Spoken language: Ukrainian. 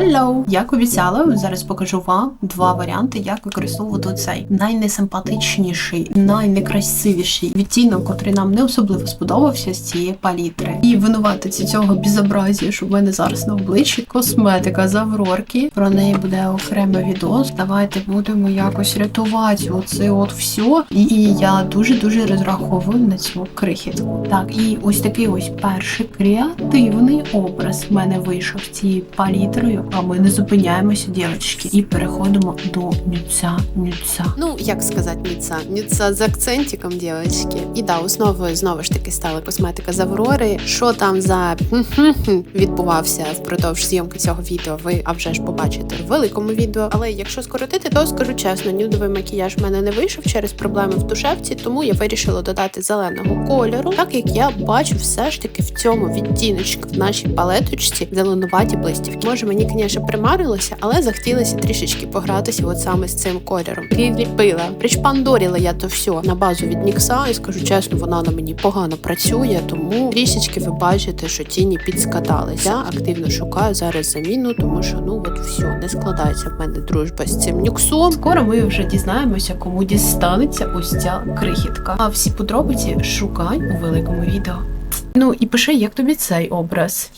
Hello! Як обіцяла, зараз покажу вам два варіанти, як використовувати цей найнесимпатичніший, найнекрасивіший відтінок, котрий нам не особливо сподобався з цієї палітри. І винуватиці цього безобразія, що в мене зараз на обличчі. Косметика з Аврорки. Про неї буде окремий відос. Давайте будемо якось рятувати оце от все. І, і я дуже дуже розраховую на цю крихітку. Так, і ось такий ось перший креативний образ в мене вийшов цією палітрою. А ми не зупиняємося, дівчатки, і переходимо до нюца нюца. Ну, як сказати, ніца? Ніца з акцентиком, дівчатки. І да, основою знову ж таки стала косметика з Аврори. Що там за відбувався впродовж зйомки цього відео, ви а вже ж побачите в великому відео. Але якщо скоротити, то скажу чесно, нюдовий макіяж в мене не вийшов через проблеми в душевці, тому я вирішила додати зеленого кольору, так як я бачу все ж таки в цьому відтіночку в нашій палеточці зеленуваті блистівки. Може, мені, звісно, примарилося, але захотілося трішечки погратися от саме з цим кольором. Підліпила, причпандоріла я то все на базу від Нікса, і скажу чесно, вона на мені погано працює, тому трішечки ви бачите, що тіні підскаталися. Я активно шукаю зараз заміну, тому що ну от все не складається в мене дружба з цим нюксом. Скоро ми вже дізнаємося, кому дістанеться ось ця крихітка. А всі подробиці шукай у великому відео. Ну і пиши, як тобі цей образ.